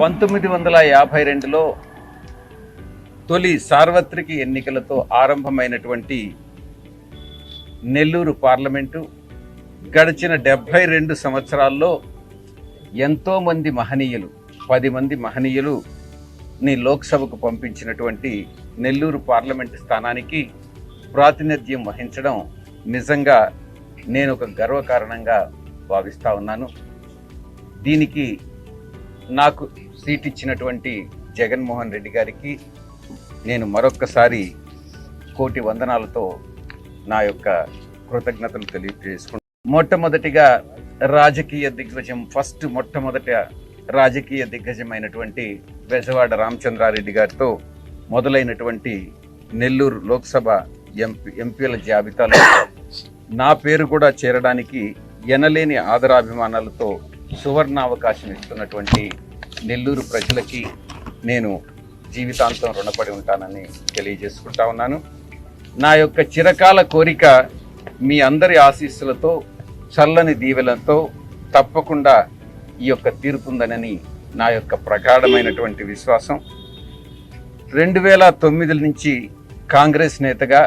పంతొమ్మిది వందల యాభై రెండులో తొలి సార్వత్రిక ఎన్నికలతో ఆరంభమైనటువంటి నెల్లూరు పార్లమెంటు గడిచిన డెబ్భై రెండు సంవత్సరాల్లో ఎంతోమంది మహనీయులు పది మంది మహనీయులుని లోక్సభకు పంపించినటువంటి నెల్లూరు పార్లమెంటు స్థానానికి ప్రాతినిధ్యం వహించడం నిజంగా నేను ఒక గర్వకారణంగా భావిస్తూ ఉన్నాను. దీనికి నాకు సీట్ ఇచ్చినటువంటి జగన్మోహన్ రెడ్డి గారికి నేను మరొక్కసారి కోటి వందనాలతో నా యొక్క కృతజ్ఞతలు తెలియజేసుకుంటాను మొట్టమొదటిగా రాజకీయ దిగ్గజం ఫస్ట్ మొట్టమొదట రాజకీయ దిగ్గజమైనటువంటి బెజవాడ రామచంద్రారెడ్డి గారితో మొదలైనటువంటి నెల్లూరు లోక్సభ ఎంపీ ఎంపీల జాబితాలో నా పేరు కూడా చేరడానికి ఎనలేని ఆదరాభిమానాలతో సువర్ణ అవకాశం ఇస్తున్నటువంటి నెల్లూరు ప్రజలకి నేను జీవితాంతం రుణపడి ఉంటానని తెలియజేసుకుంటా ఉన్నాను. నా యొక్క చిరకాల కోరిక మీ అందరి ఆశీస్సులతో చల్లని దీవెలతో తప్పకుండా ఈ యొక్క తీరుతుందనని నా యొక్క ప్రగాఢమైనటువంటి విశ్వాసం. రెండు వేల తొమ్మిది నుంచి కాంగ్రెస్ నేతగా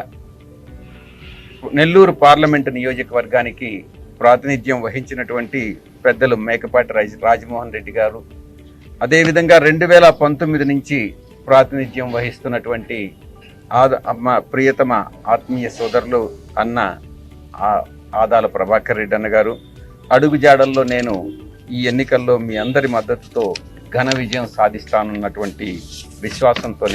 నెల్లూరు పార్లమెంటు నియోజకవర్గానికి ప్రాతినిధ్యం వహించినటువంటి పెద్దలు మేకపాటి రాజ్ రాజమోహన్ రెడ్డి గారు అదేవిధంగా రెండు వేల పంతొమ్మిది నుంచి ప్రాతినిధ్యం వహిస్తున్నటువంటి ఆద అమ్మ ప్రియతమ ఆత్మీయ సోదరులు అన్న ఆ- ఆదాల ప్రభాకర్ రెడ్డి అన్న గారు అడుగుజాడల్లో నేను ఈ ఎన్నికల్లో మీ అందరి మద్దతుతో ఘన విజయం సాధిస్తానన్నటువంటి విశ్వాసంతో